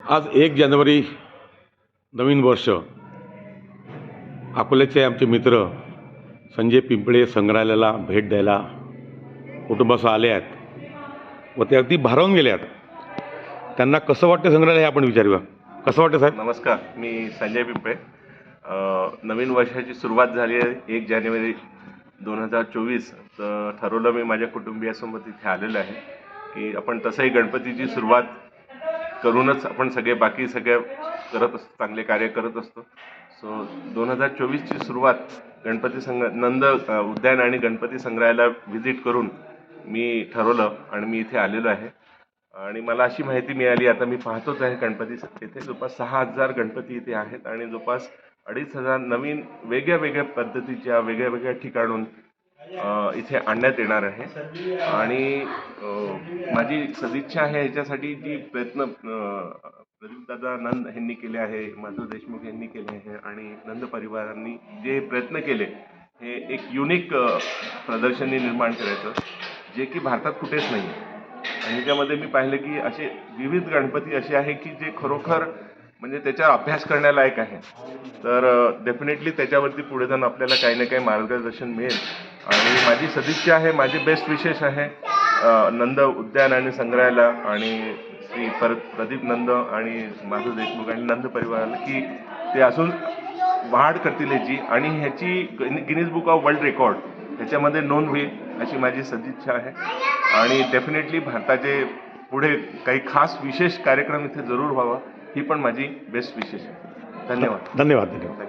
आज एक जानेवारी नवीन वर्ष. अकोल्याचे आमचे मित्र संजय पिंपळे संग्रहालयाला भेट द्यायला कुटुंबासह आले आहेत व ते अगदी भारावून गेले आहेत. त्यांना कसं वाटतं संग्रहालय हे आपण विचारूया. कसं वाटतं साहेब? नमस्कार मी संजय पिंपळे. नवीन वर्षाची सुरुवात झाली आहे एक जानेवारी दोन हजार चोवीस. तर ठरवलं मी माझ्या कुटुंबियासोबत इथे आलेलो आहे की आपण तसंही गणपतीची सुरुवात करूनच आपण सगळे बाकी सगळे करत असतो चांगले कार्य करत असतो. सो दोन हजार चोवीसची सुरुवात गणपती संग्र नंद उद्यान आणि गणपती संग्रहालयाला व्हिजिट करून मी ठरवलं आणि मी इथे आलेलो आहे. आणि मला अशी माहिती मिळाली आता मी पाहतोच आहे गणपती इथे जवळपास सहा हजार गणपती इथे आहेत आणि जवळपास अडीच हजार नवीन वेगळ्या वेगळ्या पद्धतीच्या वेगळ्या वेगळ्या ठिकाणून इथे आणण्यात येणार आहे. आणि माझी सदिच्छा आहे ह्याच्यासाठी जी प्रयत्न प्रदीपदादा नंद यांनी केले आहे माधव देशमुख यांनी केले आहे आणि नंद परिवारांनी जे प्रयत्न केले हे एक युनिक प्रदर्शनी निर्माण करायचं जे की भारतात कुठेच नाही आहे आणि ह्याच्यामध्ये मी पाहिलं की असे विविध गणपती असे आहे की जे खरोखर म्हणजे त्याचा अभ्यास करण्यालायक आहे. तर डेफिनेटली त्याच्यावरती पुढे जाऊन आपल्याला काही ना काही मार्गदर्शन मिळेल. आणि माझी सदिच्छा आहे माझे बेस्ट विशेष आहे नंद उद्यान आणि संग्रहालय आणि श्री पर प्रदीप नंद आणि माधव देशमुख आणि नंद परिवाराला की ते अजून वाढ करतील ह्याची आणि ह्याची Guinness book of world record ह्याच्यामध्ये नोंद होईल अशी माझी सदिच्छा आहे. आणि डेफिनेटली भारताचे पुढे काही खास विशेष कार्यक्रम इथे जरूर व्हावा. ही पण माझी बेस्ट विशेष आहे. धन्यवाद. धन्यवाद धन्यवाद.